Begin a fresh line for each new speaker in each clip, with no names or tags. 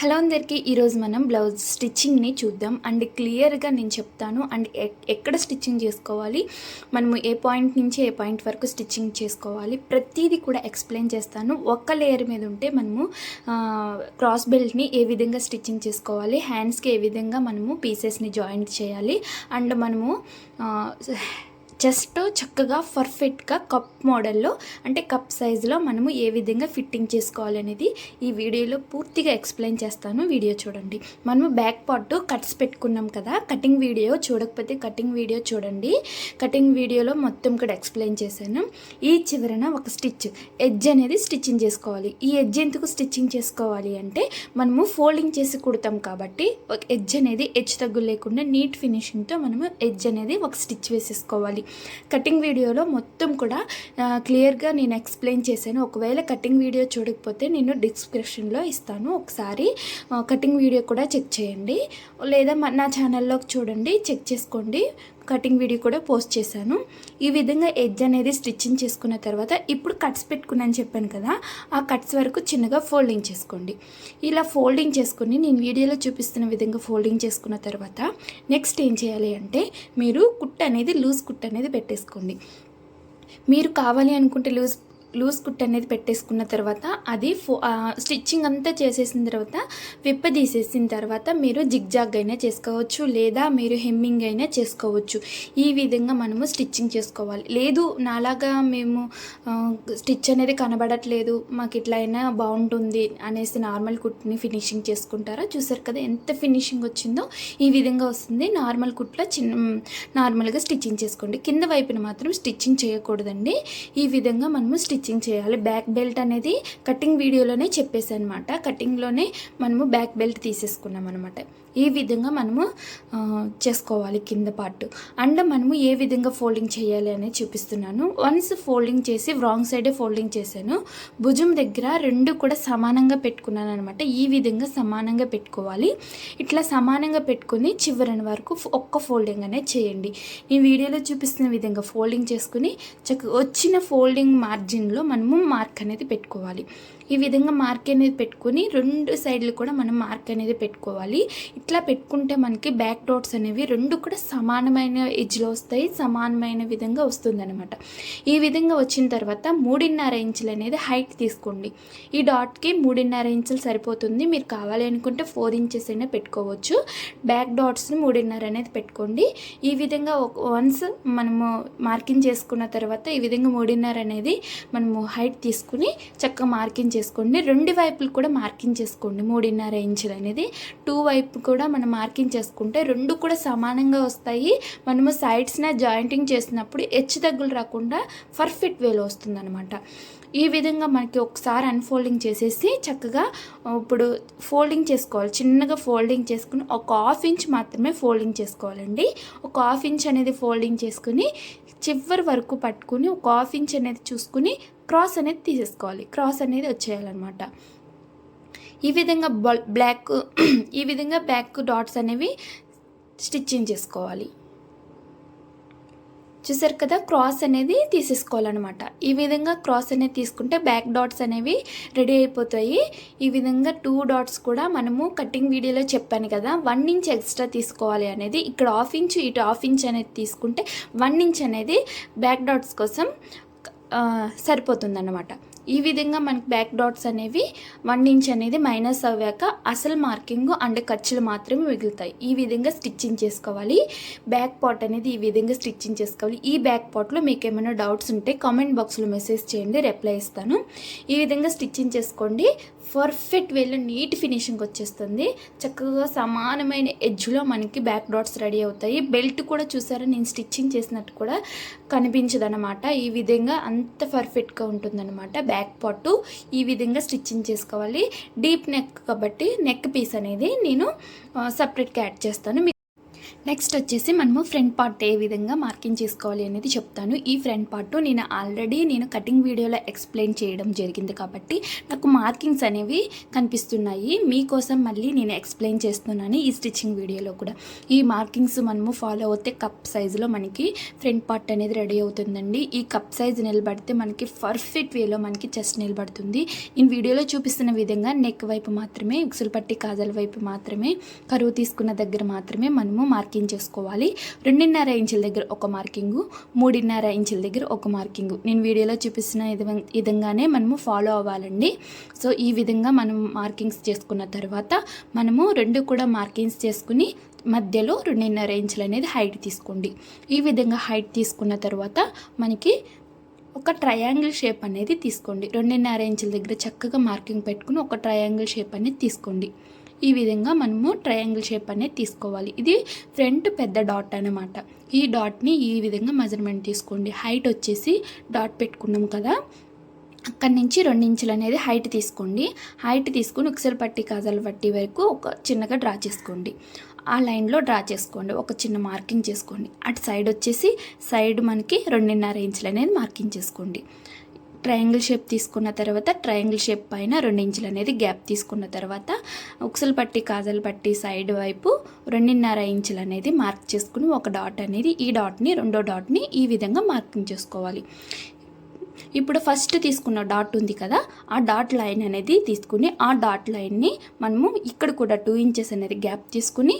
Hello అందరికీ ఈరోజు మనం బ్లౌజ్ స్టిచ్చింగ్ని చూద్దాం. అండ్ క్లియర్గా నేను చెప్తాను అండ్ ఎక్కడ స్టిచ్చింగ్ చేసుకోవాలి మనము ఏ పాయింట్ నుంచి ఏ పాయింట్ వరకు స్టిచ్చింగ్ చేసుకోవాలి ప్రతిదీ కూడా ఎక్స్ప్లెయిన్ చేస్తాను. ఒక్క లేయర్ మీద ఉంటే మనము క్రాస్ బెల్ట్ని ఏ విధంగా స్టిచ్చింగ్ చేసుకోవాలి హ్యాండ్స్కి ఏ విధంగా మనము పీసెస్ని జాయింట్ చేయాలి అండ్ మనము జస్ట్ చక్కగా పర్ఫెక్ట్గా కప్ మోడల్లో అంటే కప్ సైజులో మనము ఏ విధంగా ఫిట్టింగ్ చేసుకోవాలి అనేది ఈ వీడియోలో పూర్తిగా ఎక్స్ప్లెయిన్ చేస్తాను. వీడియో చూడండి. మనము బ్యాక్ పార్ట్ కట్స్ పెట్టుకున్నాం కదా. కటింగ్ వీడియో చూడకపోతే కటింగ్ వీడియో చూడండి. కటింగ్ వీడియోలో మొత్తం కూడా ఎక్స్ప్లెయిన్ చేశాను. ఈ చివరన ఒక స్టిచ్. ఎడ్జ్ అనేది స్టిచ్చింగ్ చేసుకోవాలి. ఈ ఎడ్జ్ ఎందుకు స్టిచ్చింగ్ చేసుకోవాలి అంటే మనము ఫోల్డింగ్ చేసి కుడతాం కాబట్టి ఒక ఎడ్జ్ అనేది ఎడ్జ్ తగ్గు లేకుండా నీట్ ఫినిషింగ్తో మనము ఎడ్జ్ అనేది ఒక స్టిచ్ వేసేసుకోవాలి. కటింగ్ వీడియోలో మొత్తం కూడా క్లియర్గా నేను ఎక్స్ప్లెయిన్ చేశాను. ఒకవేళ కటింగ్ వీడియో చూడకపోతే నేను డిస్క్రిప్షన్లో ఇస్తాను. ఒకసారి కటింగ్ వీడియో కూడా చెక్ చేయండి. లేదా నా ఛానల్లోకి చూడండి చెక్ చేసుకోండి. కటింగ్ వీడియో కూడా పోస్ట్ చేశాను. ఈ విధంగా ఎడ్జ్ అనేది స్టిచ్చింగ్ చేసుకున్న తర్వాత ఇప్పుడు కట్స్ పెట్టుకున్నాను చెప్పాను కదా ఆ కట్స్ వరకు చిన్నగా ఫోల్డింగ్ చేసుకోండి. ఇలా ఫోల్డింగ్ చేసుకుని నేను వీడియోలో చూపిస్తున్న విధంగా ఫోల్డింగ్ చేసుకున్న తర్వాత నెక్స్ట్ ఏం చేయాలి అంటే మీరు కుట్ అనేది లూజ్ కుట్ అనేది పెట్టేసుకోండి. మీరు కావాలి అనుకుంటే లూజ్ లూజ్ కుట్ అనేది పెట్టేసుకున్న తర్వాత అది ఫో స్టిచ్చింగ్ అంతా చేసేసిన తర్వాత విప్ప తీసేసిన తర్వాత మీరు జిగ్జాగ్ అయినా చేసుకోవచ్చు లేదా మీరు హెమ్మింగ్ అయినా చేసుకోవచ్చు. ఈ విధంగా మనము స్టిచ్చింగ్ చేసుకోవాలి. లేదు నాలాగా మేము స్టిచ్ అనేది కనబడట్లేదు మాకు ఇట్లా అయినా బాగుంటుంది అనేసి నార్మల్ కుట్ని ఫినిషింగ్ చేసుకుంటారా? చూసారు కదా ఎంత ఫినిషింగ్ వచ్చిందో? ఈ విధంగా వస్తుంది. నార్మల్ కుట్లో చిన్న నార్మల్గా స్టిచ్చింగ్ చేసుకోండి. కింద వైపున మాత్రం స్టిచ్చింగ్ చేయకూడదండి. ఈ విధంగా మనము స్టిచ్ స్టిచ్చింగ్ చేయాలి. బ్యాక్ బెల్ట్ అనేది కటింగ్ వీడియోలోనే చెప్పేసి అనమాట కటింగ్లోనే మనము బ్యాక్ బెల్ట్ తీసేసుకున్నాం అనమాట ఈ విధంగా మనము చేసుకోవాలి కింద పార్ట్ అండ్ మనము ఏ విధంగా ఫోల్డింగ్ చేయాలి అనేది చూపిస్తున్నాను. వన్స్ ఫోల్డింగ్ చేసి రాంగ్ సైడే ఫోల్డింగ్ చేశాను భుజం దగ్గర రెండు కూడా సమానంగా పెట్టుకున్నాను అనమాట ఈ విధంగా సమానంగా పెట్టుకోవాలి. ఇట్లా సమానంగా పెట్టుకుని చివరన వరకు ఒక్క ఫోల్డింగ్ అనేది చేయండి. ఈ వీడియోలో చూపిస్తున్న విధంగా ఫోల్డింగ్ చేసుకుని చక్క వచ్చిన ఫోల్డింగ్ మార్జిన్లో మనము మార్క్ అనేది పెట్టుకోవాలి. ఈ విధంగా మార్క్ అనేది పెట్టుకొని రెండు సైడ్లు కూడా మనం మార్క్ అనేది పెట్టుకోవాలి. ఇట్లా పెట్టుకుంటే మనకి బ్యాక్ డాట్స్ అనేవి రెండు కూడా సమానమైన ఎడ్జ్లో వస్తాయి సమానమైన విధంగా వస్తుందన్నమాట. ఈ విధంగా వచ్చిన తర్వాత మూడున్నర ఇంచులు అనేది హైట్ తీసుకోండి. ఈ డాట్కి మూడున్నర ఇంచులు సరిపోతుంది. మీరు కావాలి అనుకుంటే ఫోర్ ఇంచెస్ అయినా పెట్టుకోవచ్చు. బ్యాక్ డాట్స్ని మూడున్నర అనేది పెట్టుకోండి. ఈ విధంగా వన్స్ మనము మార్కింగ్ చేసుకున్న తర్వాత ఈ విధంగా మూడున్నర అనేది మనము హైట్ తీసుకుని చక్కగా మార్కింగ్ చేసుకోండి. రెండు వైపులు కూడా మార్కింగ్ చేసుకోండి. మూడున్నర ఇంచులు అనేది టూ వైపు కూడా మనం మార్కింగ్ చేసుకుంటే రెండు కూడా సమానంగా వస్తాయి. మనము సైడ్స్న జాయింటింగ్ చేసినప్పుడు హెచ్చు తగ్గులు రాకుండా పర్ఫెక్ట్ వేలో వస్తుందన్నమాట. ఈ విధంగా మనకి ఒకసారి అన్ఫోల్డింగ్ చేసేసి చక్కగా ఇప్పుడు ఫోల్డింగ్ చేసుకోవాలి. చిన్నగా ఫోల్డింగ్ చేసుకుని ఒక హాఫ్ ఇంచ్ మాత్రమే ఫోల్డింగ్ చేసుకోవాలండి. ఒక హాఫ్ ఇంచ్ అనేది ఫోల్డింగ్ చేసుకుని చివరి వరకు పట్టుకుని ఒక హాఫ్ ఇంచ్ అనేది చూసుకుని క్రాస్ అనేది తీసేసుకోవాలి. క్రాస్ అనేది వచ్చేయాలన్నమాట. ఈ విధంగా బల్- బ్లాక్ ఈ విధంగా బ్యాక్ డాట్స్ అనేవి స్టిచ్చింగ్ చేసుకోవాలి. చూసారు కదా క్రాస్ అనేది తీసేసుకోవాలన్నమాట. ఈ విధంగా క్రాస్ అనేది తీసుకుంటే బ్యాక్ డాట్స్ అనేవి రెడీ అయిపోతాయి. ఈ విధంగా టూ డాట్స్ కూడా మనము కటింగ్ వీడియోలో చెప్పాను కదా వన్ ఇంచ్ ఎక్స్ట్రా తీసుకోవాలి అనేది. ఇక్కడ హాఫ్ ఇంచ్ ఇటు హాఫ్ ఇంచ్ అనేది తీసుకుంటే వన్ ఇంచ్ అనేది బ్యాక్ డాట్స్ కోసం సరిపోతుందన్నమాట. ఈ విధంగా మనకి బ్యాక్ డాట్స్ అనేవి వన్ ఇంచ్ అనేది మైనస్ అవ్వాక అసలు మార్కింగ్ అండ్ ఖర్చులు మాత్రమే మిగులుతాయి. ఈ విధంగా స్టిచ్చింగ్ చేసుకోవాలి. బ్యాక్ పార్ట్ అనేది ఈ విధంగా స్టిచ్చింగ్ చేసుకోవాలి. ఈ బ్యాక్ పార్ట్లో మీకు ఏమైనా డౌట్స్ ఉంటే కామెంట్ బాక్స్లో మెసేజ్ చేయండి రిప్లై ఇస్తాను. ఈ విధంగా స్టిచ్చింగ్ చేసుకోండి. పర్ఫెక్ట్ వేలో నీట్ ఫినిషింగ్ వచ్చేస్తుంది. చక్కగా సమానమైన ఎడ్జ్లో మనకి బ్యాక్ డాట్స్ రెడీ అవుతాయి. బెల్ట్ కూడా చూసారా? నేను స్టిచ్చింగ్ చేసినట్టు కూడా కనిపించదనమాట ఈ విధంగా అంత పర్ఫెక్ట్గా ఉంటుందన్నమాట బ్యాక్ పార్ట్. ఈ విధంగా స్టిచ్చింగ్ చేసుకోవాలి. డీప్ నెక్ కాబట్టి నెక్ పీస్ అనేది నేను సపరేట్గా యాడ్ చేస్తాను. మీ- నెక్స్ట్ వచ్చేసి మనము ఫ్రంట్ పార్ట్ ఏ విధంగా మార్కింగ్ చేసుకోవాలి అనేది చెప్తాను. ఈ ఫ్రంట్ పార్ట్ నేను ఆల్రెడీ నేను కటింగ్ వీడియోలో ఎక్స్ప్లెయిన్ చేయడం జరిగింది కాబట్టి నాకు మార్కింగ్స్ అనేవి కనిపిస్తున్నాయి. మీకోసం మళ్ళీ నేను ఎక్స్ప్లెయిన్ చేస్తున్నాను ఈ స్టిచ్చింగ్ వీడియోలో కూడా. ఈ మార్కింగ్స్ మనము ఫాలో అవుతే కప్ సైజులో మనకి ఫ్రంట్ పార్ట్ అనేది రెడీ అవుతుందండి. ఈ కప్ సైజ్ నిలబడితే మనకి పర్ఫెక్ట్ వేలో మనకి చెస్ట్ నిలబడుతుంది. నేను వీడియోలో చూపిస్తున్న విధంగా నెక్ వైపు మాత్రమే ఉక్సులు పట్టి కాజల వైపు మాత్రమే కరువు తీసుకున్న దగ్గర మాత్రమే మనము మార్కింగ్ చేసుకోవాలి. రెండున్నర ఇంచుల దగ్గర ఒక మార్కింగు మూడున్నర ఇంచుల దగ్గర ఒక మార్కింగు. నేను వీడియోలో చూపిస్తున్న విధంగానే మనము ఫాలో అవ్వాలండి. సో ఈ విధంగా మనం మార్కింగ్స్ చేసుకున్న తర్వాత మనము రెండు కూడా మార్కింగ్స్ చేసుకుని మధ్యలో రెండున్నర ఇంచులు అనేది హైట్ తీసుకోండి. ఈ విధంగా హైట్ తీసుకున్న తర్వాత మనకి ఒక ట్రయాంగిల్ షేప్ అనేది తీసుకోండి. రెండున్నర ఇంచుల దగ్గర చక్కగా మార్కింగ్ పెట్టుకుని ఒక ట్రయాంగిల్ షేప్ అనేది తీసుకోండి. ఈ విధంగా మనము ట్రయాంగిల్ షేప్ అనేది తీసుకోవాలి. ఇది ఫ్రంట్ పెద్ద డాట్ అనమాట ఈ డాట్ని ఈ విధంగా మెజర్మెంట్ తీసుకోండి. హైట్ వచ్చేసి డాట్ పెట్టుకున్నాం కదా. అక్కడి నుంచి రెండించులు అనేది హైట్ తీసుకోండి. హైట్ తీసుకుని ఒకసారి పట్టి కాజాల పట్టి వరకు ఒక చిన్నగా డ్రా చేసుకోండి. ఆ లైన్లో డ్రా చేసుకోండి. ఒక చిన్న మార్కింగ్ చేసుకోండి. అటు సైడ్ వచ్చేసి సైడ్ మనకి రెండున్నర ఇంచులు అనేది మార్కింగ్ చేసుకోండి. ట్రయాంగిల్ షేప్ తీసుకున్న తర్వాత ట్రయాంగిల్ షేప్ పైన రెండు ఇంచులు అనేది గ్యాప్ తీసుకున్న తర్వాత ఉక్సలు పట్టి కాజలు పట్టి సైడ్ వైపు రెండున్నర ఇంచులు అనేది మార్క్ చేసుకుని ఒక డాట్ అనేది ఈ డాట్ని రెండో డాట్ని ఈ విధంగా మార్కింగ్ చేసుకోవాలి. ఇప్పుడు ఫస్ట్ తీసుకున్న డాట్ ఉంది కదా ఆ డాట్ లైన్ అనేది తీసుకుని ఆ డాట్ లైన్ని మనము ఇక్కడ కూడా టూ ఇంచెస్ అనేది గ్యాప్ తీసుకుని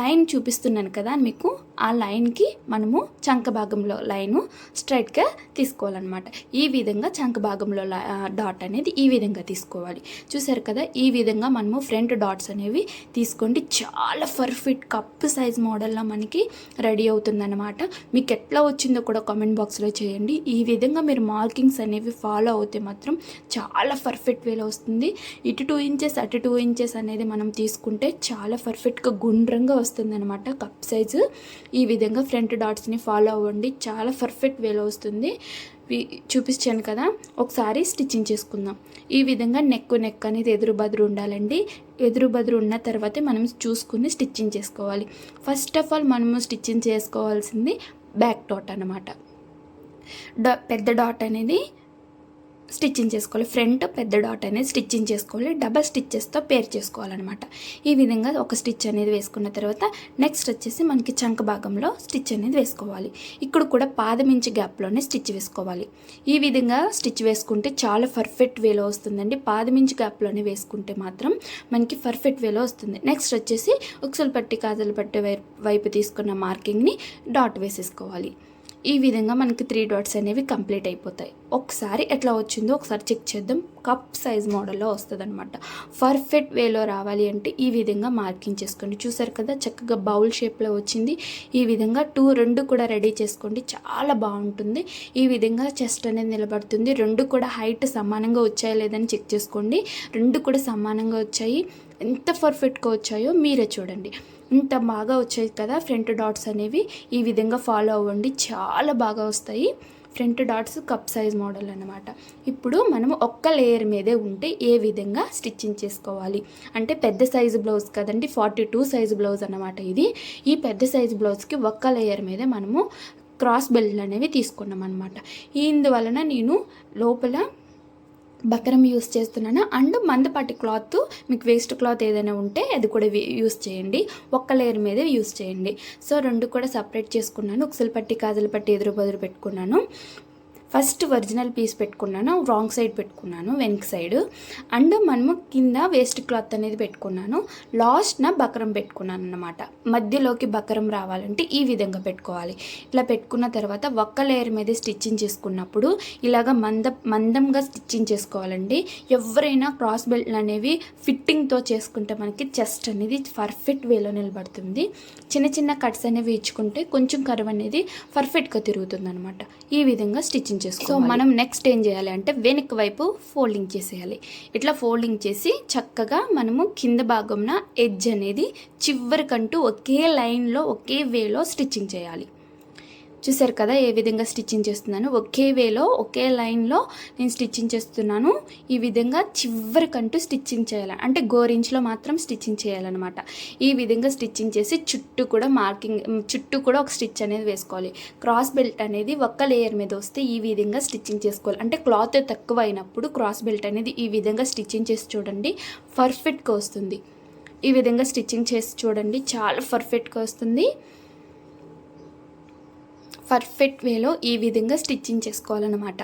లైన్ చూపిస్తున్నాను కదా మీకు. ఆ లైన్కి మనము చంక భాగంలో లైను స్ట్రైట్గా తీసుకోవాలన్నమాట. ఈ విధంగా చంక భాగంలో లా- డాట్ అనేది ఈ విధంగా తీసుకోవాలి. చూసారు కదా ఈ విధంగా మనము ఫ్రంట్ డాట్స్ అనేవి తీసుకోండి. చాలా పర్ఫెక్ట్ కప్ సైజ్ మోడల్లో మనకి రెడీ అవుతుందన్నమాట. మీకు ఎట్లా వచ్చిందో కూడా కామెంట్ బాక్స్లో చేయండి. ఈ విధంగా మీరు మార్కింగ్స్ అనేవి ఫాలో అవుతే మాత్రం చాలా పర్ఫెక్ట్ వేలో వస్తుంది. ఇటు టూ ఇంచెస్ అటు టూ ఇంచెస్ అనేది మనం తీసుకుంటే చాలా పర్ఫెక్ట్గా గుండ్రంగా వస్తుంది అనమాట కప్ సైజు. ఈ విధంగా ఫ్రంట్ డాట్స్ని ఫాలో అవ్వండి. చాలా పర్ఫెక్ట్ వేలో వస్తుంది. చూపించాను కదా. ఒకసారి స్టిచ్చింగ్ చేసుకుందాం. ఈ విధంగా నెక్ నెక్ అనేది ఎదురు బదురు ఉండాలండి. ఎదురు బదురు ఉన్న తర్వాతే మనం చూసుకుని స్టిచ్చింగ్ చేసుకోవాలి. ఫస్ట్ ఆఫ్ ఆల్ మనము స్టిచ్చింగ్ చేసుకోవాల్సింది బ్యాక్ డాట్ అనమాట డా పెద్ద డాట్ అనేది స్టిచ్చింగ్ చేసుకోవాలి. ఫ్రంట్ పెద్ద డాట్ అనేది స్టిచ్చింగ్ చేసుకోవాలి. డబల్ స్టిచ్చెస్తో పేర్ చేసుకోవాలన్నమాట. ఈ విధంగా ఒక స్టిచ్ అనేది వేసుకున్న తర్వాత నెక్స్ట్ వచ్చేసి మనకి చంక భాగంలో స్టిచ్ అనేది వేసుకోవాలి. ఇక్కడ కూడా పాదమించి గ్యాప్లోనే స్టిచ్ వేసుకోవాలి. ఈ విధంగా స్టిచ్ వేసుకుంటే చాలా పర్ఫెక్ట్ వేలో వస్తుందండి. పాదమించి గ్యాప్లోనే వేసుకుంటే మాత్రం మనకి పర్ఫెక్ట్ వేలో వస్తుంది. నెక్స్ట్ వచ్చేసి ఉక్సలు పట్టి కాజలు పట్టి వైపు తీసుకున్న మార్కింగ్ని డాట్ వేసేసుకోవాలి. ఈ విధంగా మనకి త్రీ డాట్స్ అనేవి కంప్లీట్ అయిపోతాయి. ఒకసారి ఎట్లా వచ్చిందో ఒకసారి చెక్ చేద్దాం. కప్ సైజ్ మోడల్లో వస్తుంది అనమాట పర్ఫెక్ట్ వేలో రావాలి అంటే ఈ విధంగా మార్కింగ్ చేసుకోండి. చూసారు కదా చక్కగా బౌల్ షేప్లో వచ్చింది. ఈ విధంగా టూ రెండు కూడా రెడీ చేసుకోండి. చాలా బాగుంటుంది. ఈ విధంగా చెస్ట్ అనేది నిలబడుతుంది. రెండు కూడా హైట్ సమానంగా వచ్చాయా లేదని చెక్ చేసుకోండి. రెండు కూడా సమానంగా వచ్చాయి. ఎంత పర్ఫెక్ట్గా వచ్చాయో మీరే చూడండి. ఇంత బాగా వచ్చాయి కదా ఫ్రంట్ డాట్స్ అనేవి. ఈ విధంగా ఫాలో అవ్వండి. చాలా బాగా వస్తాయి. Front darts cup size model అనమాట ఇప్పుడు మనము ఒక్క లేయర్ మీదే ఉంటే ఏ విధంగా స్టిచ్చింగ్ చేసుకోవాలి? అంటే పెద్ద సైజు బ్లౌజ్ కదండి ఫార్టీ టూ సైజు బ్లౌజ్ అనమాట ఇది. ఈ పెద్ద సైజు బ్లౌజ్కి ఒక్క లేయర్ మీదే మనము క్రాస్ బెల్ట్ అనేవి తీసుకున్నాం అనమాట ఇందువలన నేను లోపల బకరం యూస్ చేస్తున్నాను. అండ్ మందపాటి క్లాత్ మీకు వేస్ట్ క్లాత్ ఏదైనా ఉంటే అది కూడా యూస్ చేయండి. ఒక్క లేయర్ మీద యూస్ చేయండి. సో రెండు కూడా సపరేట్ చేసుకున్నాను. ఉక్సలు పట్టి కాజలు పట్టి ఎదురు బదురు పెట్టుకున్నాను. ఫస్ట్ ఒరిజినల్ పీస్ పెట్టుకున్నాను రాంగ్ సైడ్ పెట్టుకున్నాను వెనక్ సైడ్ అండ్ మనము కింద వేస్ట్ క్లాత్ అనేది పెట్టుకున్నాను. లాస్ట్న బకరం పెట్టుకున్నాను అనమాట మధ్యలోకి బకరం రావాలంటే ఈ విధంగా పెట్టుకోవాలి. ఇట్లా పెట్టుకున్న తర్వాత ఒక్క లేయర్ మీద స్టిచ్చింగ్ చేసుకున్నప్పుడు ఇలాగ మంద మందంగా స్టిచ్చింగ్ చేసుకోవాలండి. ఎవరైనా క్రాస్ బెల్ట్ అనేవి ఫిట్టింగ్తో చేసుకుంటే మనకి చెస్ట్ అనేది పర్ఫెక్ట్ వేలో నిలబడుతుంది. చిన్న చిన్న కట్స్ అనేవి ఇచ్చుకుంటే కొంచెం కరువు అనేది పర్ఫెక్ట్గా తిరుగుతుంది అనమాట ఈ విధంగా స్టిచ్చింగ్ చేసుకోవాలి. సో మనం నెక్స్ట్ ఏం చేయాలి అంటే వెనక్ వైపు ఫోల్డింగ్ చేసేయాలి. ఇట్లా ఫోల్డింగ్ చేసి చక్కగా మనము కింద భాగంన ఎడ్జ్ అనేది చివరికంటూ ఒకే లైన్లో ఒకే వేలో స్టిచ్చింగ్ చేయాలి. చూసారు కదా ఏ విధంగా స్టిచ్చింగ్ చేస్తున్నాను? ఒకే వేలో ఒకే లైన్లో నేను స్టిచ్చింగ్ చేస్తున్నాను. ఈ విధంగా చివరికంటూ స్టిచ్చింగ్ చేయాలి అంటే గోరించ్లో మాత్రం స్టిచ్చింగ్ చేయాలన్నమాట. ఈ విధంగా స్టిచ్చింగ్ చేసి చుట్టూ కూడా మార్కింగ్ చుట్టూ కూడా ఒక స్టిచ్ అనేది వేసుకోవాలి. క్రాస్ బెల్ట్ అనేది ఒక్క లేయర్ మీద వస్తే ఈ విధంగా స్టిచ్చింగ్ చేసుకోవాలి. అంటే క్లాత్ తక్కువ అయినప్పుడు క్రాస్ బెల్ట్ అనేది ఈ విధంగా స్టిచ్చింగ్ చేసి చూడండి పర్ఫెక్ట్గా వస్తుంది. ఈ విధంగా స్టిచ్చింగ్ చేసి చూడండి చాలా పర్ఫెక్ట్గా వస్తుంది. పర్ఫెక్ట్ వేలో ఈ విధంగా స్టిచ్చింగ్ చేసుకోవాలన్నమాట.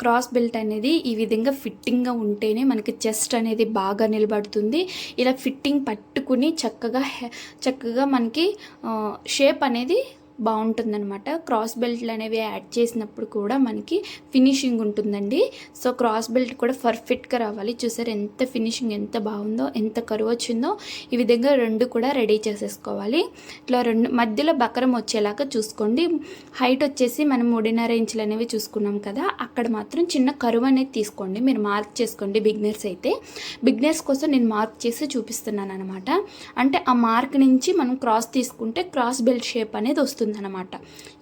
క్రాస్ బెల్ట్ అనేది ఈ విధంగా ఫిట్టింగ్గా ఉంటేనే మనకి చెస్ట్ అనేది బాగా నిలబడుతుంది. ఇలా ఫిట్టింగ్ పట్టుకుని చక్కగా చక్కగా మనకి షేప్ అనేది బాగుంటుందన్నమాట. క్రాస్ బెల్ట్లు అనేవి యాడ్ చేసినప్పుడు కూడా మనకి ఫినిషింగ్ ఉంటుందండి. సో క్రాస్ బెల్ట్ కూడా పర్ఫెక్ట్గా రావాలి. చూసారు ఎంత ఫినిషింగ్ ఎంత బాగుందో ఎంత కరువు వచ్చిందో. ఈ విధంగా రెండు కూడా రెడీ చేసేసుకోవాలి. ఇట్లా రెండు మధ్యలో బకరం వచ్చేలాగా చూసుకోండి. హైట్ వచ్చేసి మనం మూడున్నర ఇంచులు అనేవి చూసుకున్నాం కదా అక్కడ మాత్రం చిన్న కరువు అనేది తీసుకోండి. మీరు మార్క్ చేసుకోండి బిగ్నర్స్ అయితే. బిగ్నర్స్ కోసం నేను మార్క్ చేసి చూపిస్తున్నాను అనమాట అంటే ఆ మార్క్ నుంచి మనం క్రాస్ తీసుకుంటే క్రాస్ బెల్ట్ షేప్ అనేది వస్తుంది. వస్తుందన్నమాట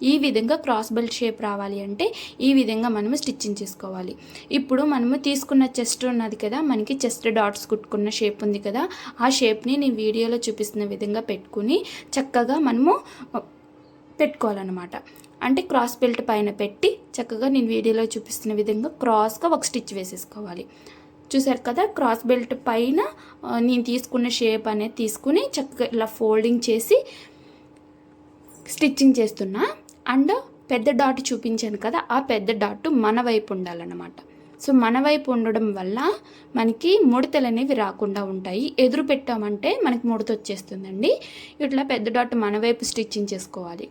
ఈ విధంగా క్రాస్ బెల్ట్ షేప్ రావాలి అంటే ఈ విధంగా మనము స్టిచ్చింగ్ చేసుకోవాలి. ఇప్పుడు మనము తీసుకున్న చెస్ట్ ఉన్నది కదా మనకి చెస్ట్ డాట్స్ కుట్టుకున్న షేప్ ఉంది కదా ఆ షేప్ని నేను వీడియోలో చూపిస్తున్న విధంగా పెట్టుకుని చక్కగా మనము పెట్టుకోవాలన్నమాట. అంటే క్రాస్ బెల్ట్ పైన పెట్టి చక్కగా నేను వీడియోలో చూపిస్తున్న విధంగా క్రాస్గా ఒక స్టిచ్ వేసేసుకోవాలి. చూసారు కదా క్రాస్ బెల్ట్ పైన నేను తీసుకున్న షేప్ అనేది తీసుకుని చక్కగా ఇలా ఫోల్డింగ్ చేసి స్టిచ్చింగ్ చేస్తున్నా. అండ్ పెద్ద డాట్ చూపించాను కదా ఆ పెద్ద డాట్ మన వైపు ఉండాలన్నమాట. సో మన వైపు ఉండడం వల్ల మనకి ముడతలు అనేవి రాకుండా ఉంటాయి. ఎదురు పెట్టామంటే మనకి ముడత వచ్చేస్తుందండి. ఇట్లా పెద్ద డాట్ మన వైపు స్టిచ్చింగ్ చేసుకోవాలి.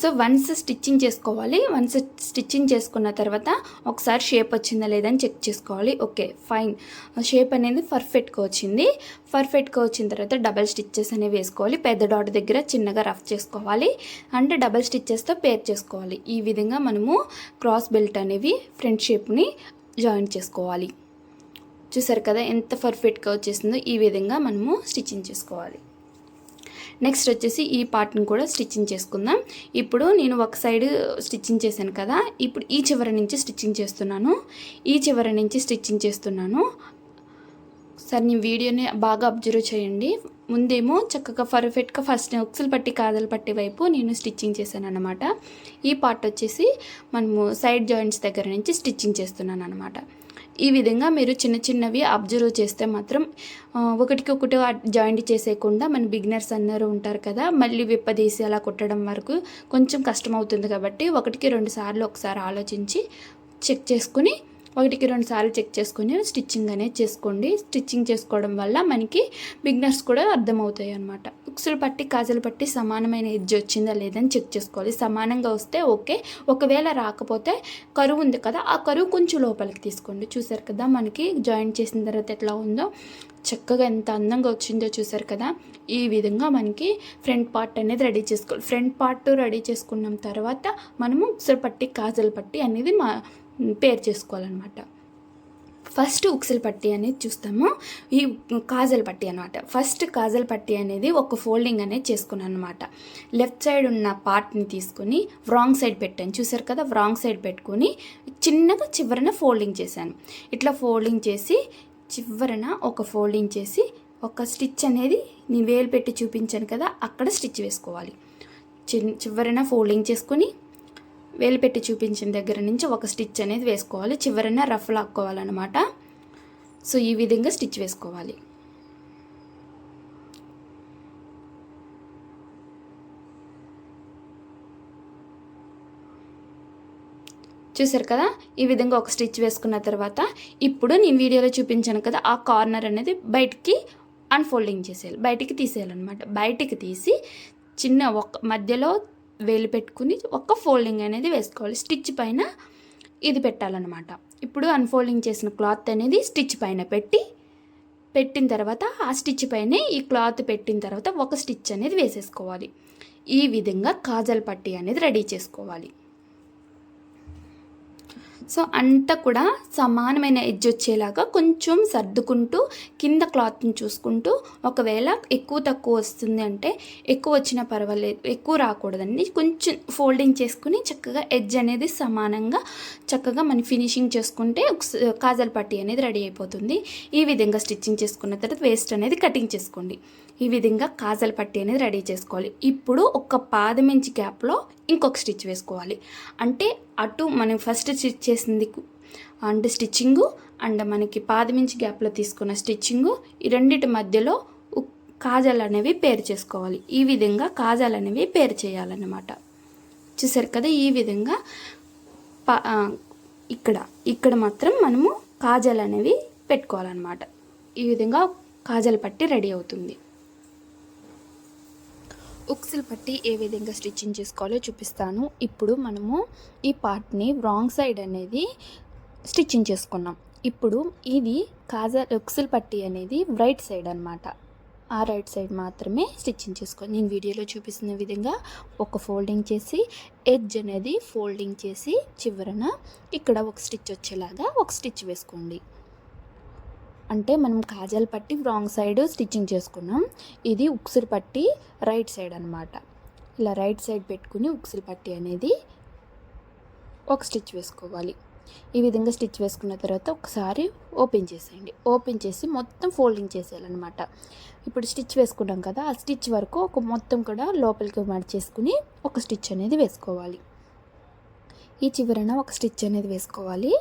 సో వన్స్ స్టిచ్చింగ్ చేసుకోవాలి. వన్స్ స్టిచ్చింగ్ చేసుకున్న తర్వాత ఒకసారి షేప్ వచ్చిందా లేదని చెక్ చేసుకోవాలి. Okay fine. షేప్ అనేది పర్ఫెక్ట్గా వచ్చింది. పర్ఫెక్ట్గా వచ్చిన తర్వాత డబల్ స్టిచ్చెస్ అనేవి వేసుకోవాలి. పెద్ద డాట్ దగ్గర చిన్నగా రఫ్ చేసుకోవాలి. అంటే డబల్ స్టిచ్చెస్తో పేర్ చేసుకోవాలి. ఈ విధంగా మనము క్రాస్ బెల్ట్ అనేవి ఫ్రంట్ షేప్ని జాయిన్ చేసుకోవాలి. చూసారు కదా ఎంత పర్ఫెక్ట్గా వచ్చేసిందో ఈ విధంగా మనము స్టిచ్చింగ్ చేసుకోవాలి. నెక్స్ట్ వచ్చేసి ఈ పార్ట్ని కూడా స్టిచ్చింగ్ చేసుకుందాం. ఇప్పుడు నేను ఒక సైడ్ స్టిచ్చింగ్ చేశాను కదా ఇప్పుడు ఈ చివరి నుంచి స్టిచ్చింగ్ చేస్తున్నాను. ఈ చివరి నుంచి స్టిచ్చింగ్ చేస్తున్నాను. సార్ నీ వీడియోని బాగా అబ్జర్వ్ చేయండి. ముందేమో చక్కగా పర్ఫెక్ట్గా ఫస్ట్ ఉక్సులు పట్టి కాదలు పట్టి వైపు నేను స్టిచ్చింగ్ చేశాను అనమాట ఈ పార్ట్ వచ్చేసి మనము సైడ్ జాయింట్స్ దగ్గర నుంచి స్టిచ్చింగ్ చేస్తున్నాను అనమాట ఈ విధంగా మీరు చిన్న చిన్నవి అబ్జర్వ్ చేస్తే మాత్రం ఒకటికి ఒకటి జాయింట్ చేసేయకుండా మన బిగినర్స్ అన్నారు ఉంటారు కదా మళ్ళీ విప్పదీసి అలా కుట్టడం వరకు కొంచెం కష్టం అవుతుంది కాబట్టి ఒకటికి రెండు సార్లు ఒకసారి ఆలోచించి చెక్ చేసుకుని ఒకటికి రెండు సార్లు చెక్ చేసుకొని స్టిచ్చింగ్ అనేది చేసుకోండి. స్టిచ్చింగ్ చేసుకోవడం వల్ల మనకి బిగ్నర్స్ కూడా అర్థమవుతాయి అనమాట ఉక్సులు పట్టి కాజలు పట్టి సమానమైన ఎడ్జ్ వచ్చిందా లేదని చెక్ చేసుకోవాలి. సమానంగా వస్తే ఓకే. ఒకవేళ రాకపోతే కరువు ఉంది కదా ఆ కరువు కొంచెం లోపలికి తీసుకోండి. చూసారు కదా మనకి జాయిన్ చేసిన తర్వాత ఎట్లా ఉందో? చక్కగా ఎంత అందంగా వచ్చిందో చూసారు కదా. ఈ విధంగా మనకి ఫ్రంట్ పార్ట్ అనేది రెడీ చేసుకోవాలి. ఫ్రంట్ పార్ట్ రెడీ చేసుకున్న తర్వాత మనము ఉక్సులు పట్టి కాజలు పట్టి అనేది మా పేర్ చేసుకోవాలన్నమాట. ఫస్ట్ ఉక్సల్ పట్టి అనేది చూస్తాము. ఈ కాజల్ పట్టి అనమాట ఫస్ట్ కాజల్ పట్టి అనేది ఒక ఫోల్డింగ్ అనేది చేసుకున్నాను అనమాట లెఫ్ట్ సైడ్ ఉన్న పార్ట్ని తీసుకొని రాంగ్ సైడ్ పెట్టాను. చూసారు కదా? రాంగ్ సైడ్ పెట్టుకొని చిన్నగా చివరన ఫోల్డింగ్ చేశాను. ఇట్లా ఫోల్డింగ్ చేసి చివరన ఒక ఫోల్డింగ్ చేసి ఒక స్టిచ్ అనేది నేను వేలు పెట్టి చూపించాను కదా? అక్కడ స్టిచ్ వేసుకోవాలి. చిన్ చివరన ఫోల్డింగ్ చేసుకొని వేలు పెట్టి చూపించిన దగ్గర నుంచి ఒక స్టిచ్ అనేది వేసుకోవాలి. చివరన రఫ్ లాక్కోవాలన్నమాట. సో ఈ విధంగా స్టిచ్ వేసుకోవాలి. చూసారు కదా? ఈ విధంగా ఒక స్టిచ్ వేసుకున్న తర్వాత ఇప్పుడు నేను వీడియోలో చూపించాను కదా ఆ కార్నర్ అనేది బయటికి అన్ఫోల్డింగ్ చేసేయాలి. బయటికి తీసేయాలన్నమాట. బయటికి తీసి చిన్న ఒక మధ్యలో వేలు పెట్టుకుని ఒక ఫోల్డింగ్ అనేది వేసుకోవాలి. స్టిచ్ పైన ఇది పెట్టాలన్నమాట. ఇప్పుడు అన్ఫోల్డింగ్ చేసిన క్లాత్ అనేది స్టిచ్ పైన పెట్టి పెట్టిన తర్వాత ఆ స్టిచ్ పైనే ఈ క్లాత్ పెట్టిన తర్వాత ఒక స్టిచ్ అనేది వేసేసుకోవాలి. ఈ విధంగా కాజల్ పట్టి అనేది రెడీ చేసుకోవాలి. సో అంతా కూడా సమానమైన ఎడ్జ్ వచ్చేలాగా కొంచెం సర్దుకుంటూ కింద క్లాత్ని చూసుకుంటూ ఒకవేళ ఎక్కువ తక్కువ వస్తుంది అంటే ఎక్కువ వచ్చినా పర్వాలేదు ఎక్కువ రాకూడదండి. కొంచెం ఫోల్డింగ్ చేసుకుని చక్కగా ఎడ్జ్ అనేది సమానంగా చక్కగా మనం ఫినిషింగ్ చేసుకుంటే ఒక కాజల్ పట్టీ అనేది రెడీ అయిపోతుంది. ఈ విధంగా స్టిచ్చింగ్ చేసుకున్న తర్వాత వేస్ట్ అనేది కటింగ్ చేసుకోండి. ఈ విధంగా కాజల్ పట్టీ అనేది రెడీ చేసుకోవాలి. ఇప్పుడు ఒక పాదమించి గ్యాప్లో ఇంకొక స్టిచ్ వేసుకోవాలి. అంటే అటు మనం ఫస్ట్ స్టిచ్ చేసింది అండ్ స్టిచ్చింగు అండ్ మనకి పాదమించి గ్యాప్లో తీసుకున్న స్టిచ్చింగు ఈ రెండిటి మధ్యలో ఉక్- కాజల్ అనేవి పేరు చేసుకోవాలి. ఈ విధంగా కాజల్ అనేవి పేరు చేయాలన్నమాట. చూసారు కదా ఈ విధంగా ఇక్కడ ఇక్కడ మాత్రం మనము కాజల్ అనేవి పెట్టుకోవాలన్నమాట. ఈ విధంగా కాజల్ పట్టి రెడీ అవుతుంది. ఉక్సులు పట్టి ఏ విధంగా స్టిచ్చింగ్ చేసుకోవాలో చూపిస్తాను. ఇప్పుడు మనము ఈ పార్ట్ని రాంగ్ సైడ్ అనేది స్టిచ్చింగ్ చేసుకున్నాం. ఇప్పుడు ఇది కాజా ఉక్సులు పట్టి అనేది రైట్ సైడ్ అన్నమాట. ఆ రైట్ సైడ్ మాత్రమే స్టిచ్చింగ్ చేసుకోండి నేను వీడియోలో చూపిస్తున్న విధంగా ఒక ఫోల్డింగ్ చేసి ఎడ్జ్ అనేది ఫోల్డింగ్ చేసి చివరన ఇక్కడ ఒక స్టిచ్ వచ్చేలాగా ఒక స్టిచ్ వేసుకోండి. అంటే మనం కాజల్ పట్టి రాంగ్ సైడ్ స్టిచ్చింగ్ చేసుకున్నాం. ఇది ఉక్సులు పట్టి రైట్ సైడ్ అనమాట ఇలా రైట్ సైడ్ పెట్టుకుని ఉక్సులు పట్టి అనేది ఒక స్టిచ్ వేసుకోవాలి. ఈ విధంగా స్టిచ్ వేసుకున్న తర్వాత ఒకసారి ఓపెన్ చేసేయండి. ఓపెన్ చేసి మొత్తం ఫోల్డింగ్ చేసేయాలన్నమాట. ఇప్పుడు స్టిచ్ వేసుకున్నాం కదా ఆ స్టిచ్ వరకు ఒక మొత్తం కూడా లోపలికి మడిచేసుకుని ఒక స్టిచ్ అనేది వేసుకోవాలి. ఈ చివరన ఒక స్టిచ్ అనేది వేసుకోవాలి.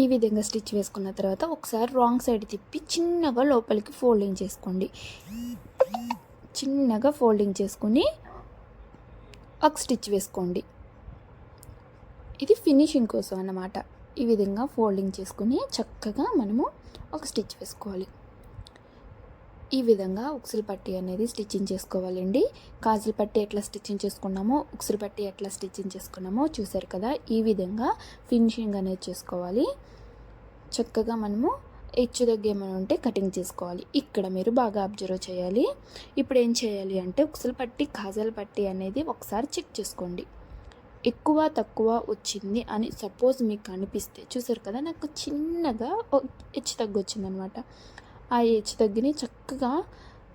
ఈ విధంగా స్టిచ్ వేసుకున్న తర్వాత ఒకసారి రాంగ్ సైడ్ తిప్పి చిన్నగా లోపలికి ఫోల్డింగ్ చేసుకోండి. చిన్నగా ఫోల్డింగ్ చేసుకుని ఒక స్టిచ్ వేసుకోండి. ఇది ఫినిషింగ్ కోసం అన్నమాట. ఈ విధంగా ఫోల్డింగ్ చేసుకుని చక్కగా మనము ఒక స్టిచ్ వేసుకోవాలి. ఈ విధంగా ఉక్సులు పట్టి అనేది స్టిచ్చింగ్ చేసుకోవాలండి. కాజుల పట్టి ఎట్లా స్టిచ్చింగ్ చేసుకున్నామో ఉక్సులు పట్టి ఎట్లా స్టిచ్చింగ్ చేసుకున్నామో చూసారు కదా ఈ విధంగా ఫినిషింగ్ అనేది చేసుకోవాలి. చక్కగా మనము హెచ్చు దగ్గర ఏమైనా ఉంటే కటింగ్ చేసుకోవాలి. ఇక్కడ మీరు బాగా అబ్జర్వ్ చేయాలి. ఇప్పుడు ఏం చేయాలి అంటే ఉక్సులు పట్టి కాజల పట్టి అనేది ఒకసారి చెక్ చేసుకోండి. ఎక్కువ తక్కువ వచ్చింది అని సపోజ్ మీకు అనిపిస్తే చూసారు కదా నాకు చిన్నగా హెచ్చు తగ్గు వచ్చిందనమాట. ఆ హెచ్చు దగ్గరని చక్కగా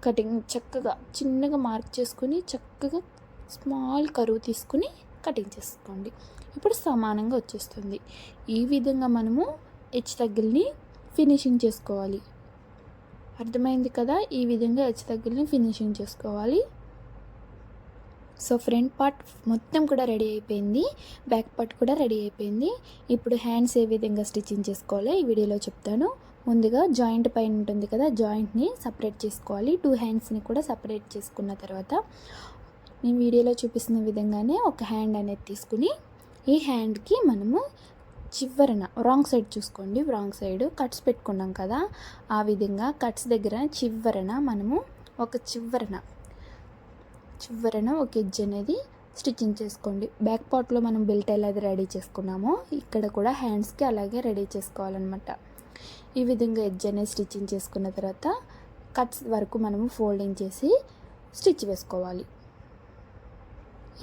కటింగ్ చక్కగా చిన్నగా మార్క్ చేసుకుని చక్కగా స్మాల్ కరువు తీసుకుని కటింగ్ చేసుకోండి. ఇప్పుడు సమానంగా వచ్చేస్తుంది. ఈ విధంగా మనము హెచ్చు తగ్గిల్ని ఫినిషింగ్ చేసుకోవాలి. అర్థమైంది కదా? ఈ విధంగా హెచ్చు తగ్గిల్ని ఫినిషింగ్ చేసుకోవాలి. సో ఫ్రంట్ పార్ట్ మొత్తం కూడా రెడీ అయిపోయింది. బ్యాక్ పార్ట్ కూడా రెడీ అయిపోయింది. ఇప్పుడు హ్యాండ్స్ ఏ విధంగా స్టిచ్చింగ్ చేసుకోవాలో ఈ వీడియోలో చెప్తాను. ముందుగా జాయింట్ పైన ఉంటుంది కదా జాయింట్ని సపరేట్ చేసుకోవాలి. టూ హ్యాండ్స్ని కూడా సపరేట్ చేసుకున్న తర్వాత నేను వీడియోలో చూపిస్తున్న విధంగానే ఒక హ్యాండ్ అనేది తీసుకుని ఈ హ్యాండ్కి మనము చివరన రాంగ్ సైడ్ చూసుకోండి. రాంగ్ సైడ్ కట్స్ పెట్టుకున్నాం కదా ఆ విధంగా కట్స్ దగ్గర చివరన మనము ఒక చివరన చివరన ఒక ఎడ్జ్ అనేది స్టిచ్చింగ్ చేసుకోండి. బ్యాక్ పార్ట్లో మనం బెల్ట్ ఎలా రెడీ చేసుకున్నామో ఇక్కడ కూడా హ్యాండ్స్కి అలాగే రెడీ చేసుకోవాలన్నమాట. ఈ విధంగా ఎడ్జ్ అనేది స్టిచ్చింగ్ చేసుకున్న తర్వాత కట్స్ వరకు మనము ఫోల్డింగ్ చేసి స్టిచ్ వేసుకోవాలి.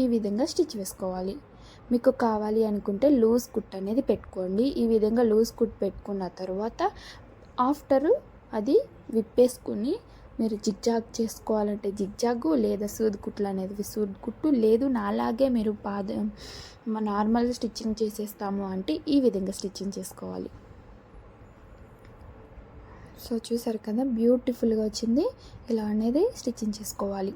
ఈ విధంగా స్టిచ్ వేసుకోవాలి. మీకు కావాలి అనుకుంటే లూజ్ కుట్ అనేది పెట్టుకోండి. ఈ విధంగా లూజ్ కుట్ పెట్టుకున్న తర్వాత ఆఫ్టర్ అది విప్పేసుకుని మీరు జిగ్జాగ్ చేసుకోవాలంటే జిగ్జాగు లేదా సూది కుట్లు అనేది సూది కుట్టు లేదు నాలాగే మీరు పాద నార్మల్ స్టిచ్చింగ్ చేసేస్తాము అంటే ఈ విధంగా స్టిచ్చింగ్ చేసుకోవాలి. సో చూసారు కదా బ్యూటిఫుల్గా వచ్చింది. ఇలా అనేది స్టిచ్చింగ్ చేసుకోవాలి.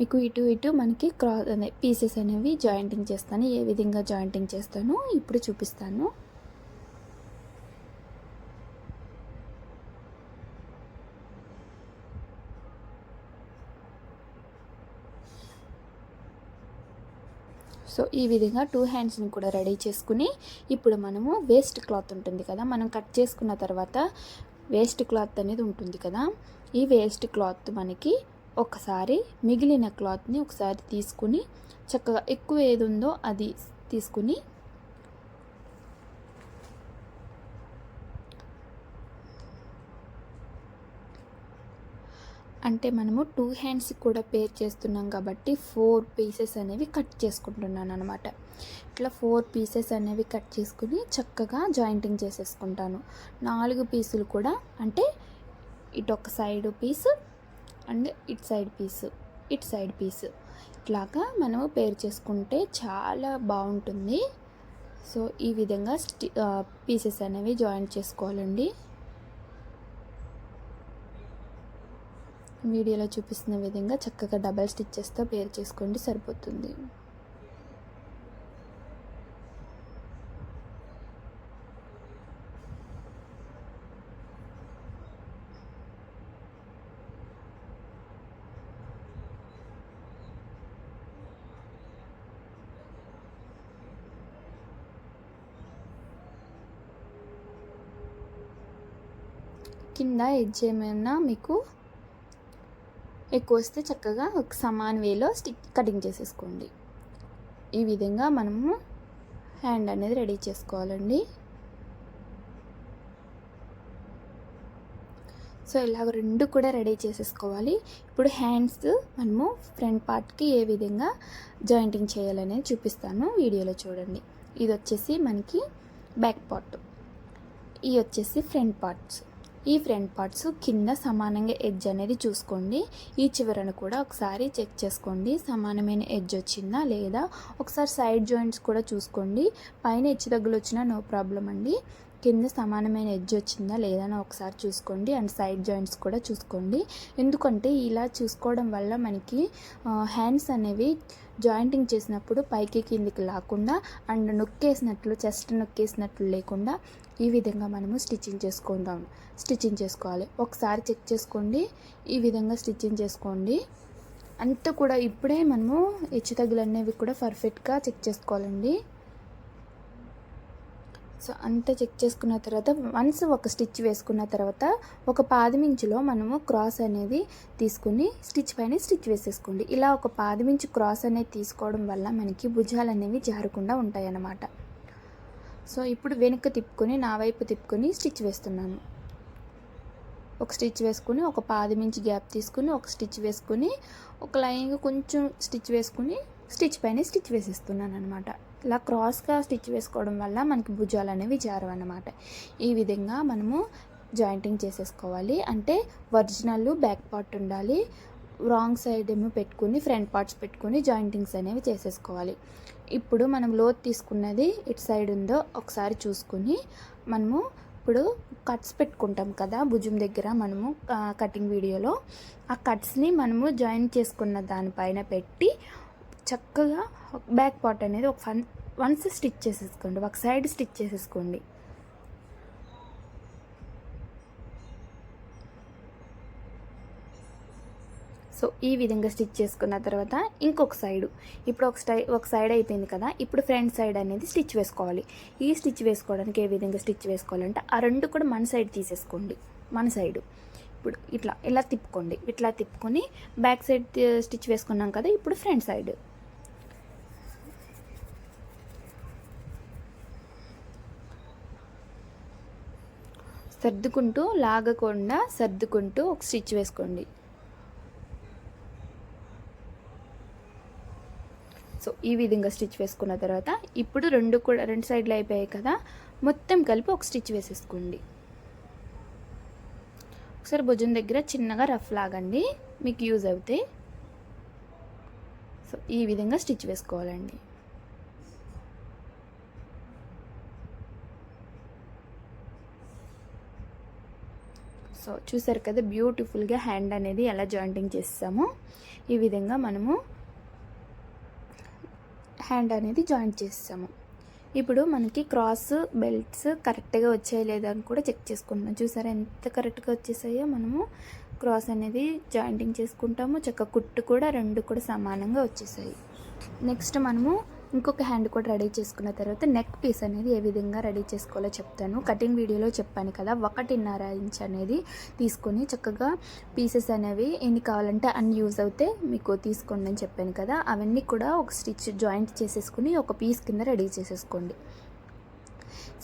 మీకు ఇటు ఇటు మనకి క్రా అనే పీసెస్ అనేవి జాయింటింగ్ చేస్తాను. ఏ విధంగా జాయింటింగ్ చేస్తానో ఇప్పుడు చూపిస్తాను. సో ఈ విధంగా టూ హ్యాండ్స్ని కూడా రెడీ చేసుకుని ఇప్పుడు మనము వేస్ట్ క్లాత్ ఉంటుంది కదా మనం కట్ చేసుకున్న తర్వాత వేస్ట్ క్లాత్ అనేది ఉంటుంది కదా ఈ వేస్ట్ క్లాత్ మనకి ఒకసారి మిగిలిన క్లాత్ని ఒకసారి తీసుకుని చక్కగా ఎక్కువ ఏది ఉందో అది తీసుకుని అంటే మనము టూ హ్యాండ్స్ కూడా పేర్ చేస్తున్నాం కాబట్టి ఫోర్ పీసెస్ అనేవి కట్ చేసుకుంటున్నాను అనమాట ఇట్లా ఫోర్ పీసెస్ అనేవి కట్ చేసుకుని చక్కగా జాయింటింగ్ చేసేసుకుంటాను. నాలుగు పీసులు కూడా అంటే ఇటు ఒక సైడ్ పీసు అండ్ ఇటు సైడ్ పీసు ఇటు సైడ్ పీసు ఇట్లాగా మనము పేర్ చేసుకుంటే చాలా బాగుంటుంది. సో ఈ విధంగా స్టి పీసెస్ అనేవి జాయింట్ చేసుకోవాలండి. వీడియోలో చూపిస్తున్న విధంగా చక్కగా డబల్ స్టిచ్చెస్తో పేర్ చేసుకోండి సరిపోతుంది. కింద ఎడ్జ్ ఏమైనా మీకు ఎక్కువ వస్తే చక్కగా ఒక సమాన్ వేలో స్టిక్ కటింగ్ చేసేసుకోండి. ఈ విధంగా మనము హ్యాండ్ అనేది రెడీ చేసుకోవాలండి. సో ఇలాగ రెండు కూడా రెడీ చేసేసుకోవాలి. ఇప్పుడు హ్యాండ్స్ మనము ఫ్రంట్ పార్ట్కి ఏ విధంగా జాయింటింగ్ చేయాలనేది చూపిస్తాను వీడియోలో చూడండి. ఇది వచ్చేసి మనకి బ్యాక్ పార్ట్. ఇవి వచ్చేసి ఫ్రంట్ పార్ట్స్. ఈ ఫ్రంట్ పార్ట్స్ కింద సమానంగా ఎడ్జ్ అనేది చూసుకోండి. ఈ చివరను కూడా ఒకసారి చెక్ చేసుకోండి. సమానమైన ఎడ్జ్ వచ్చిందా లేదా? ఒకసారి సైడ్ జాయింట్స్ కూడా చూసుకోండి. పైన హెచ్చు తగ్గులు వచ్చినా నో ప్రాబ్లం అండి. కింద సమానమైన ఎడ్జ్ వచ్చిందా లేదా ఒకసారి చూసుకోండి. అండ్ సైడ్ జాయింట్స్ కూడా చూసుకోండి. ఎందుకంటే ఇలా చూసుకోవడం వల్ల మనకి హ్యాండ్స్ అనేవి జాయింటింగ్ చేసినప్పుడు పైకి కిందికి లాకుండా అండ్ నొక్కేసినట్లు చెస్ట్ నొక్కేసినట్లు లేకుండా ఈ విధంగా మనము స్టిచ్చింగ్ చేసుకుందాం. స్టిచ్చింగ్ చేసుకోవాలి. ఒకసారి చెక్ చేసుకోండి. ఈ విధంగా స్టిచ్చింగ్ చేసుకోండి. అంతా కూడా ఇప్పుడే మనము హెచ్చు తగ్గులు అనేవి కూడా పర్ఫెక్ట్గా చెక్ చేసుకోవాలండి. సో అంతా చెక్ చేసుకున్న తర్వాత వన్స్ ఒక స్టిచ్ వేసుకున్న తర్వాత ఒక పాదమించులో మనము క్రాస్ అనేది తీసుకుని స్టిచ్ పైన స్టిచ్ వేసేసుకోండి. ఇలా ఒక పాదమించు క్రాస్ అనేది తీసుకోవడం వల్ల మనకి భుజాలు అనేవి జారకుండా ఉంటాయి అన్నమాట సో ఇప్పుడు వెనుక తిప్పుకొని నా వైపు తిప్పుకొని స్టిచ్ వేస్తున్నాను. ఒక స్టిచ్ వేసుకుని ఒక పాదమించి గ్యాప్ తీసుకుని ఒక స్టిచ్ వేసుకుని ఒక లైన్గా కొంచెం స్టిచ్ వేసుకుని స్టిచ్ పైన స్టిచ్ వేసేస్తున్నాను అనమాట ఇలా క్రాస్గా స్టిచ్ వేసుకోవడం వల్ల మనకి భుజాలు అనేవి జారవు అనమాట ఈ విధంగా మనము జాయింటింగ్ చేసేసుకోవాలి. అంటే ఒరిజినల్ బ్యాక్ పార్ట్ ఉండాలి. రాంగ్ సైడ్ ఏమో పెట్టుకుని ఫ్రంట్ పార్ట్స్ పెట్టుకుని జాయింటింగ్స్ అనేవి చేసేసుకోవాలి. ఇప్పుడు మనం లోత్ తీసుకున్నది ఇటు సైడ్ ఉందో ఒకసారి చూసుకుని మనము ఇప్పుడు కట్స్ పెట్టుకుంటాం కదా భుజం దగ్గర మనము కటింగ్ వీడియోలో. ఆ కట్స్ని మనము జాయిన్ చేసుకున్న దానిపైన పెట్టి చక్కగా బ్యాక్ పార్ట్ అనేది ఒక ఫన్ వన్స్ స్టిచ్ చేసేసుకోండి. ఒక సైడ్ స్టిచ్ చేసేసుకోండి. సో ఈ విధంగా స్టిచ్ చేసుకున్న తర్వాత ఇంకొక సైడు. ఇప్పుడు ఒక స్టై ఒక సైడ్ అయిపోయింది కదా ఇప్పుడు ఫ్రంట్ సైడ్ అనేది స్టిచ్ వేసుకోవాలి. ఈ స్టిచ్ వేసుకోవడానికి ఏ విధంగా స్టిచ్ వేసుకోవాలంటే ఆ రెండు కూడా మన సైడ్ తీసేసుకోండి. మన సైడు. ఇప్పుడు ఇట్లా ఇలా తిప్పుకోండి. ఇట్లా తిప్పుకొని బ్యాక్ సైడ్ స్టిచ్ వేసుకున్నాం కదా ఇప్పుడు ఫ్రంట్ సైడ్. సర్దుకుంటూ లాగకుండా సర్దుకుంటూ ఒక స్టిచ్ వేసుకోండి. సో ఈ విధంగా స్టిచ్ వేసుకున్న తర్వాత ఇప్పుడు రెండు కూడా రెండు సైడ్లు అయిపోయాయి కదా మొత్తం కలిపి ఒక స్టిచ్ వేసేసుకోండి. ఒకసారి భుజం దగ్గర చిన్నగా రఫ్ లాగండి మీకు యూజ్ అవుతాయి సో ఈ విధంగా స్టిచ్ వేసుకోవాలండి. సో చూసారు కదా బ్యూటిఫుల్గా హ్యాండ్ అనేది ఎలా జాయింటింగ్ చేస్తామో ఈ విధంగా మనము హ్యాండ్ అనేది జాయింట్ చేస్తాము. ఇప్పుడు మనకి క్రాస్ బెల్ట్స్ కరెక్ట్గా వచ్చాయి లేదా అని కూడా చెక్ చేసుకుంటాం చూసారా ఎంత కరెక్ట్గా వచ్చేసాయో మనము క్రాస్ అనేది జాయింటింగ్ చేసుకుంటాము. చక్క కుట్టు కూడా రెండు కూడా సమానంగా వచ్చేసాయి. నెక్స్ట్ మనము ఇంకొక హ్యాండ్ కూడా రెడీ చేసుకున్న తర్వాత నెక్ పీస్ అనేది ఏ విధంగా రెడీ చేసుకోవాలో చెప్తాను. కటింగ్ వీడియోలో చెప్పాను కదా ఒకటిన్నర ఇంచ్ అనేది తీసుకొని చక్కగా పీసెస్ అనేవి ఎన్ని కావాలంటే అన్ని యూజ్ అవుతే మీకు తీసుకోండి అని చెప్పాను కదా అవన్నీ కూడా ఒక స్టిచ్ జాయింట్ చేసేసుకుని ఒక పీస్ కింద రెడీ చేసేసుకోండి.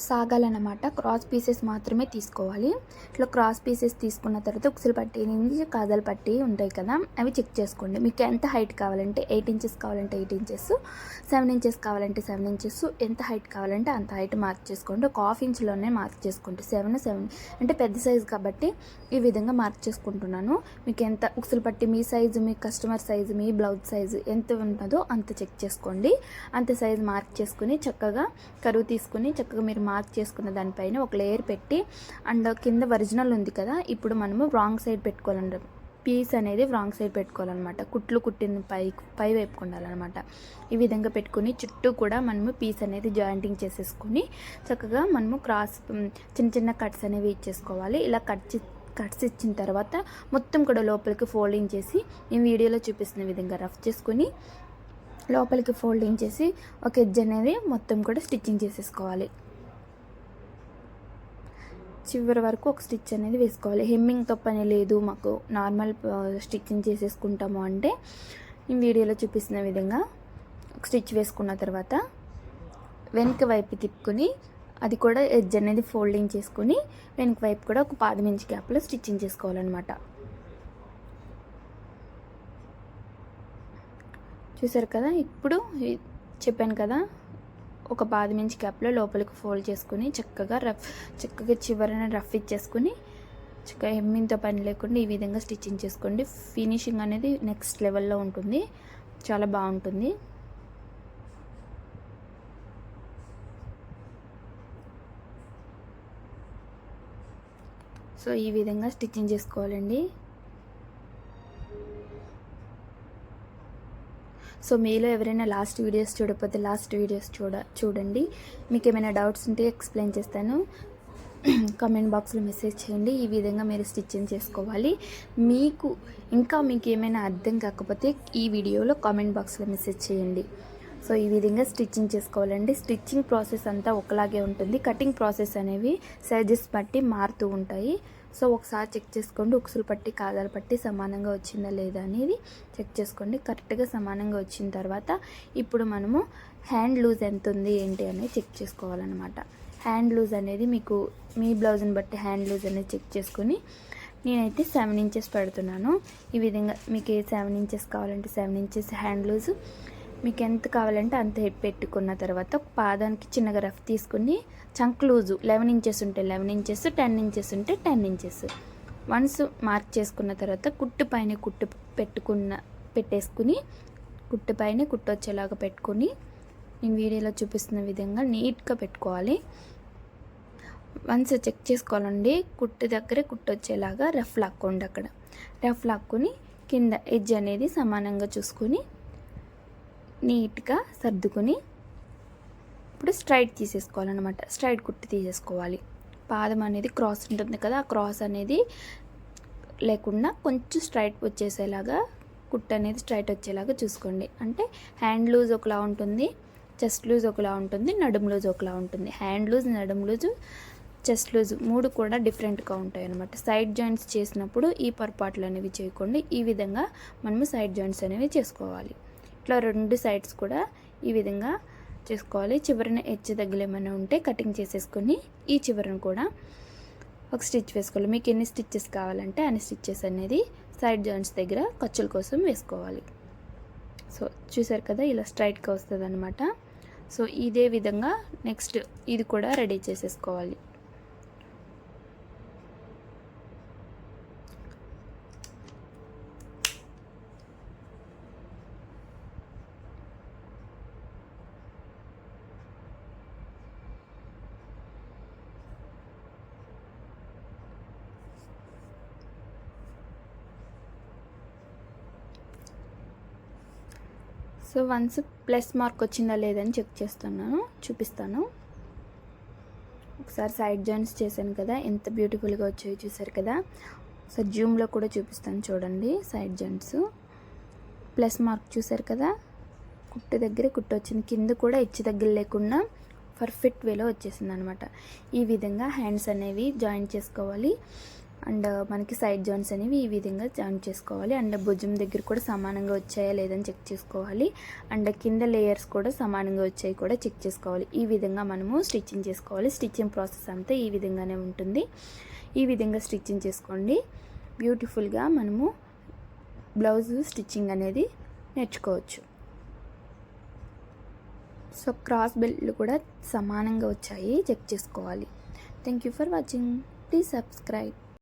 సాగాలన్నమాట. క్రాస్ పీసెస్ మాత్రమే తీసుకోవాలి. ఇట్లా క్రాస్ పీసెస్ తీసుకున్న తర్వాత ఉక్సులు పట్టి నుంచి కాజల్ పట్టి ఉంటాయి కదా అవి చెక్ చేసుకోండి. మీకు ఎంత హైట్ కావాలంటే ఎయిట్ ఇంచెస్ కావాలంటే ఎయిట్ ఇంచెస్ సెవెన్ ఇంచెస్ కావాలంటే సెవెన్ ఇంచెస్ ఎంత హైట్ కావాలంటే అంత హైట్ మార్క్ చేసుకోండి. ఒక హాఫ్ ఇంచ్లోనే మార్క్ చేసుకోండి. సెవెన్ సెవెన్ అంటే పెద్ద సైజు కాబట్టి ఈ విధంగా మార్క్ చేసుకుంటున్నాను. మీకు ఎంత ఉక్సులు పట్టి మీ సైజు మీ కస్టమర్ సైజు మీ బ్లౌజ్ సైజు ఎంత ఉంటుందో అంత చెక్ చేసుకోండి. అంత సైజు మార్క్ చేసుకుని చక్కగా కరువు తీసుకుని చక్కగా మీరు మార్క్ చేసుకున్న దానిపైన ఒక లేయర్ పెట్టి అండ్ కింద ఒరిజినల్ ఉంది కదా ఇప్పుడు మనము రాంగ్ సైడ్ పెట్టుకోవాలండి పీస్ అనేది రాంగ్ సైడ్ పెట్టుకోవాలన్నమాట. కుట్లు కుట్టిన పై పై వైపు ఉండాలన్నమాట. ఈ విధంగా పెట్టుకుని చుట్టూ కూడా మనము పీస్ అనేది జాయింటింగ్ చేసేసుకుని చక్కగా మనము క్రాస్ చిన్న చిన్న కట్స్ అనేవి ఇచ్చేసుకోవాలి. ఇలా కట్ కట్స్ ఇచ్చిన తర్వాత మొత్తం కూడా లోపలికి ఫోల్డింగ్ చేసి నేను వీడియోలో చూపిస్తున్న విధంగా రఫ్ చేసుకుని లోపలికి ఫోల్డింగ్ చేసి ఒక ఎడ్జ్ అనేది మొత్తం కూడా స్టిచ్చింగ్ చేసేసుకోవాలి. చివరి వరకు ఒక స్టిచ్ అనేది వేసుకోవాలి. హెమ్మింగ్తో పని లేదు. మాకు నార్మల్ స్టిచ్చింగ్ చేసేసుకుంటాము అంటే ఈ వీడియోలో చూపిస్తున్న విధంగా ఒక స్టిచ్ వేసుకున్న తర్వాత వెనక వైపు తిప్పుకొని అది కూడా ఎడ్జ్ అనేది ఫోల్డింగ్ చేసుకుని వెనక వైపు కూడా ఒక పాదం ఇంచ్ గ్యాప్లో స్టిచ్చింగ్ చేసుకోవాలన్నమాట. చూసారు కదా? ఇప్పుడు చెప్పాను కదా? ఒక బాదం ఇంచ్ క్యాప్లో లోపలికి ఫోల్డ్ చేసుకుని చక్కగా రఫ్ చక్కగా చివరన రఫ్ ఇచ్చేసుకుని చక్కగా హెమ్మింగ్తో పని లేకుండా ఈ విధంగా స్టిచ్చింగ్ చేసుకోండి. ఫినిషింగ్ అనేది నెక్స్ట్ లెవెల్లో ఉంటుంది. చాలా బాగుంటుంది. సో ఈ విధంగా స్టిచ్చింగ్ చేసుకోవాలండి. సో మీలో ఎవరైనా లాస్ట్ వీడియోస్ చూడకపోతే లాస్ట్ వీడియోస్ చూడ చూడండి. మీకు ఏమైనా డౌట్స్ ఉంటే ఎక్స్ప్లెయిన్ చేస్తాను. కామెంట్ బాక్స్లో మెసేజ్ చేయండి. ఈ విధంగా మీరు స్టిచ్చింగ్ చేసుకోవాలి. మీకు ఇంకా మీకు ఏమైనా అర్థం కాకపోతే ఈ వీడియోలో కామెంట్ బాక్స్లో మెసేజ్ చేయండి. సో ఈ విధంగా స్టిచ్చింగ్ చేసుకోవాలండి. స్టిచ్చింగ్ ప్రాసెస్ అంతా ఒకలాగే ఉంటుంది. కటింగ్ ప్రాసెస్ అనేవి సైజెస్ బట్టి మారుతూ ఉంటాయి. సో ఒకసారి చెక్ చేసుకోండి ఉక్సులు పట్టి కాదాలు పట్టి సమానంగా వచ్చిందా లేదా అనేది చెక్ చేసుకోండి. కరెక్ట్గా సమానంగా వచ్చిన తర్వాత ఇప్పుడు మనము హ్యాండ్ లూజ్ ఎంత ఉంది ఏంటి అనేది చెక్ చేసుకోవాలన్నమాట. హ్యాండ్ లూజ్ అనేది మీకు మీ బ్లౌజ్ని బట్టి హ్యాండ్ లూజ్ అనేది చెక్ చేసుకొని నేనైతే సెవెన్ ఇంచెస్ పెడుతున్నాను. ఈ విధంగా మీకు ఏ సెవెన్ ఇంచెస్ కావాలంటే సెవెన్ ఇంచెస్ హ్యాండ్ లూజ్. మీకు ఎంత కావాలంటే అంత హెడ్ పెట్టుకున్న తర్వాత ఒక పాదానికి చిన్నగా రఫ్ తీసుకుని చంక్ లూజు లెవెన్ ఇంచెస్ ఉంటే లెవెన్ ఇంచెస్ టెన్ ఇంచెస్ ఉంటే టెన్ ఇంచెస్. వన్స్ మార్క్ చేసుకున్న తర్వాత కుట్టు పైన కుట్టు పెట్టుకున్న పెట్టేసుకుని కుట్టు పైన కుట్టు వచ్చేలాగా పెట్టుకొని నేను వీడియోలో చూపిస్తున్న విధంగా నీట్గా పెట్టుకోవాలి. వన్స్ చెక్ చేసుకోవాలండి కుట్టు దగ్గరే కుట్టు వచ్చేలాగా రఫ్ లాక్కోండి అక్కడ. రఫ్ లాక్కొని కింద ఎడ్జ్ అనేది సమానంగా చూసుకొని నీట్గా సర్దుకొని ఇప్పుడు స్ట్రైట్ తీసేసుకోవాలన్నమాట. స్ట్రైట్ కుట్టి తీసేసుకోవాలి. పాదం అనేది క్రాస్ ఉంటుంది కదా ఆ క్రాస్ అనేది లేకుండా కొంచెం స్ట్రైట్ వచ్చేసేలాగా కుట్ అనేది స్ట్రైట్ వచ్చేలాగా చూసుకోండి. అంటే హ్యాండ్ లూజ్ ఒకలా ఉంటుంది చెస్ట్ లూజ్ ఒకలా ఉంటుంది నడుము లూజ్ ఒకలా ఉంటుంది. హ్యాండ్ లూజ్ నడుము లూజ్ చెస్ట్ లూజ్ మూడు కూడా డిఫరెంట్గా ఉంటాయి అనమాట సైడ్ జాయింట్స్ చేసినప్పుడు ఈ పొరపాట్లు అనేవి చేయకుండా. ఈ విధంగా మనము సైడ్ జాయింట్స్ అనేవి చేసుకోవాలి. ఇట్లా రెండు సైడ్స్ కూడా ఈ విధంగా చేసుకోవాలి. చివరిన ఎచ్చి దగ్గర ఏమైనా ఉంటే కటింగ్ చేసేసుకొని ఈ చివరను కూడా ఒక స్టిచ్ వేసుకోవాలి. మీకు ఎన్ని స్టిచ్చెస్ కావాలంటే అన్ని స్టిచ్చెస్ అనేది సైడ్ జాయింట్స్ దగ్గర ఖర్చుల కోసం వేసుకోవాలి. సో చూసారు కదా ఇలా స్ట్రైట్గా వస్తుంది అనమాట సో ఇదే విధంగా నెక్స్ట్ ఇది కూడా రెడీ చేసేసుకోవాలి. సో వన్స్ ప్లస్ మార్క్ వచ్చిందా లేదని చెక్ చేస్తున్నాను చూపిస్తాను. ఒకసారి సైడ్ జాయింట్స్ చేశాను కదా ఎంత బ్యూటిఫుల్గా వచ్చాయో చూసారు కదా. సో జూమ్లో కూడా చూపిస్తాను చూడండి సైడ్ జాయింట్స్ ప్లస్ మార్క్ చూసారు కదా కుట్టు దగ్గర కుట్టు వచ్చింది. కింద కూడా ఇచ్చి దగ్గర లేకుండా పర్ఫెక్ట్ వేలో వచ్చేసింది అనమాట ఈ విధంగా హ్యాండ్స్ అనేవి జాయిన్ చేసుకోవాలి. అండ్ మనకి సైడ్ జాయింట్స్ అనేవి ఈ విధంగా జాయిన్ చేసుకోవాలి. అండ్ భుజం దగ్గర కూడా సమానంగా వచ్చాయా లేదని చెక్ చేసుకోవాలి. అండ్ కింద లేయర్స్ కూడా సమానంగా వచ్చాయి కూడా చెక్ చేసుకోవాలి. ఈ విధంగా మనము స్టిచ్చింగ్ చేసుకోవాలి. స్టిచ్చింగ్ ప్రాసెస్ అంతా ఈ విధంగానే ఉంటుంది. ఈ విధంగా స్టిచ్చింగ్ చేసుకోండి. బ్యూటిఫుల్గా మనము బ్లౌజ్ స్టిచ్చింగ్ అనేది నేర్చుకోవచ్చు. సో క్రాస్ బెల్ట్లు కూడా సమానంగా వచ్చాయి. చెక్ చేసుకోవాలి. Thank you for watching. Please subscribe.